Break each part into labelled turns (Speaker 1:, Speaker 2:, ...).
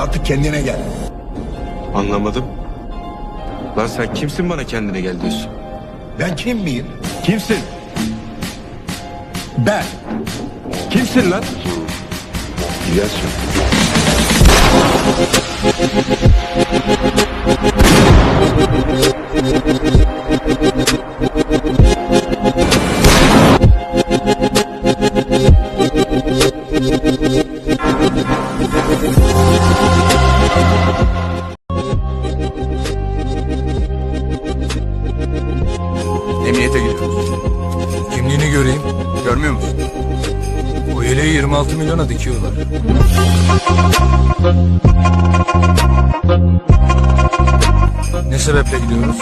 Speaker 1: Artık kendine gel.
Speaker 2: Anlamadım. Lan sen kimsin bana kendine gel diyorsun?
Speaker 1: Ben kim miyim?
Speaker 2: Kimsin?
Speaker 1: Ben.
Speaker 2: Kimsin lan? Gidersin.
Speaker 3: Emniyete Yeleği 26 milyona dikiyorlar. Ne sebeple gidiyoruz?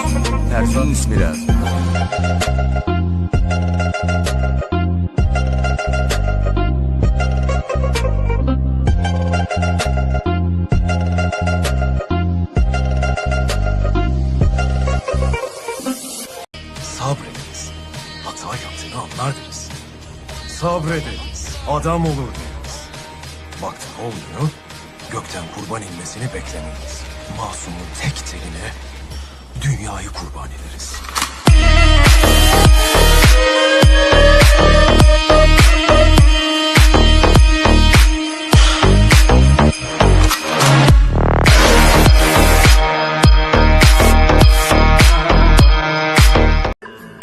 Speaker 3: Personın ismi lazım.
Speaker 4: Sabrediniz. Hata yaptığını anlar deriz. Adam olur deriz. Baktın olmuyor. Gökten kurban inmesini beklemeyiz. Masumun tek teline dünyayı kurban ederiz.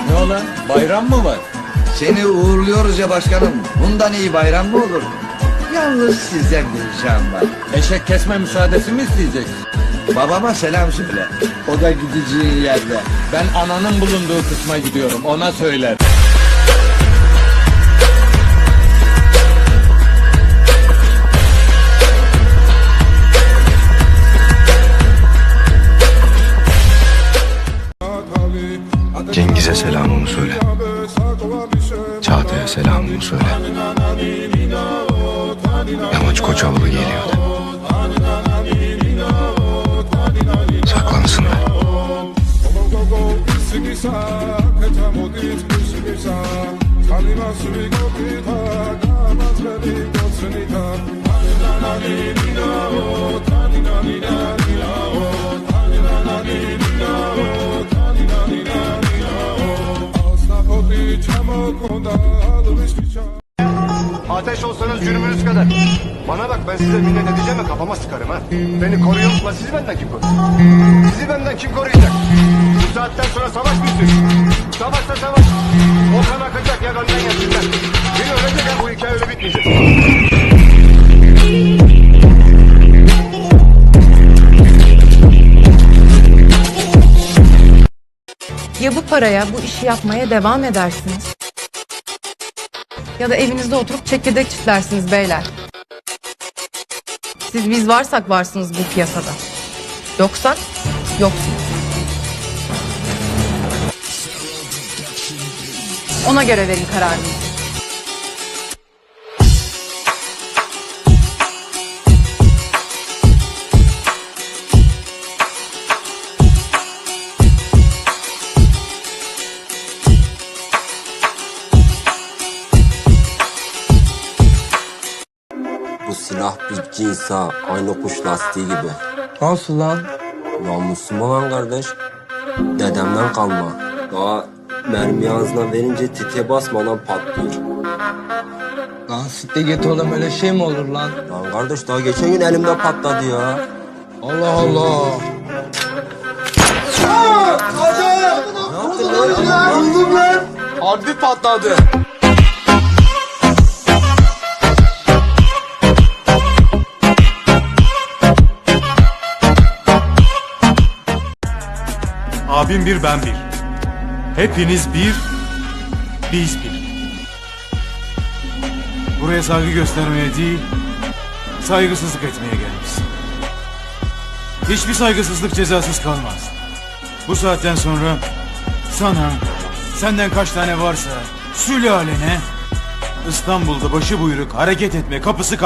Speaker 3: Ne olan? Bayram mı var?
Speaker 5: Seni uğurluyoruz ya başkanım. Bundan iyi bayram mı olur? Yalnız sizden bir ricam var.
Speaker 3: Eşek kesme müsaadesi mi isteyeceksin?
Speaker 5: Babama selam söyle. O da gideceği yerde.
Speaker 3: Ben ananın bulunduğu kısma gidiyorum. Ona söyler.
Speaker 6: Cengiz'e selamımı söyle. Çağatay'a selamımı söyle. Yamaç Koçovalı geliyor de. Saklansınlar.
Speaker 7: Ateş olsanız cürmünüz kadar. Bana bak ben size minnet edeceğim ve kafama sıkarım ha. Beni koruyor musun? Sizi benden kim koruyacak? Sizi benden kim koruyacak? Bu saatten sonra savaş mı istiyorsun? Savaşsa savaş. O kan akacak ya benden yesinler. Beni ölecek bu hikaye öyle bitmeyecek.
Speaker 8: Ya bu paraya bu işi yapmaya devam edersiniz. Ya da evinizde oturup çekirdek çitlersiniz beyler. Siz biz varsak varsınız bu piyasada. Yoksa yoksunuz. Ona göre verin kararınızı.
Speaker 9: Silah bir cins ha. Aynı kuş lastiği gibi.
Speaker 3: Nasıl lan?
Speaker 9: Namusum olan kardeş. Dedemden kalma. Daha mermi ağzına verince tike basmadan patlıyor.
Speaker 3: Lan sitte git oğlum öyle şey mi olur lan?
Speaker 9: Lan kardeş daha geçen gün elimde patladı ya.
Speaker 3: Allah Allah.
Speaker 9: Harbi patladı.
Speaker 4: Abim bir ben bir. Hepiniz bir, biz bir. Buraya saygı göstermeye değil, saygısızlık etmeye gelmişsin. Hiçbir saygısızlık cezasız kalmaz. Bu saatten sonra sana, senden kaç tane varsa sülalene İstanbul'da başı buyruk hareket etme kapısı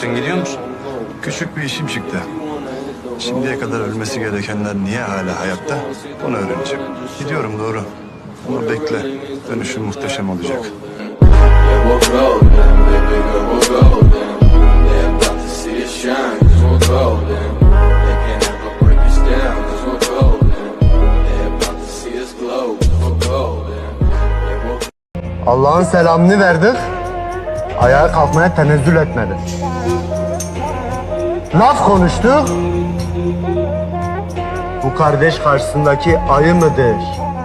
Speaker 4: kapanmıştır.
Speaker 10: işim çıktı. Şimdiye kadar ölmesi gerekenler niye hala hayatta? Onu öğreneceğim. Gidiyorum doğru. Ama bekle. Dönüşüm muhteşem olacak.
Speaker 11: Allah'ın selamını verdik. Ayağa kalkmaya tenezzül etmedi. Laf konuştuk. Bu kardeş karşısındaki ayı mıdır,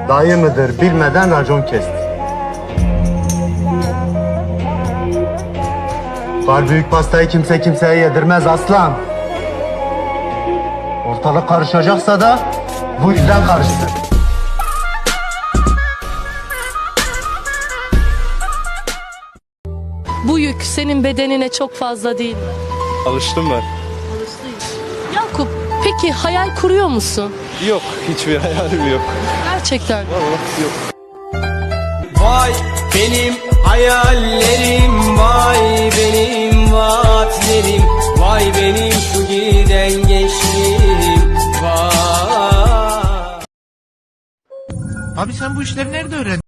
Speaker 11: dayı mıdır bilmeden racon kesti. Var büyük pastayı kimse kimseye yedirmez aslan. Ortalık karışacaksa da bu yüzden karıştı.
Speaker 12: Bu yük senin bedenine çok fazla değil mi?
Speaker 2: Alıştım ben.
Speaker 12: Peki hayal kuruyor musun?
Speaker 2: Yok hiçbir hayalim yok.
Speaker 12: Gerçekten.
Speaker 13: Vay benim hayallerim Vay benim vaatlerim Vay benim şu giden gençliğim Vay
Speaker 4: Abi sen bu işleri nerede öğrendin?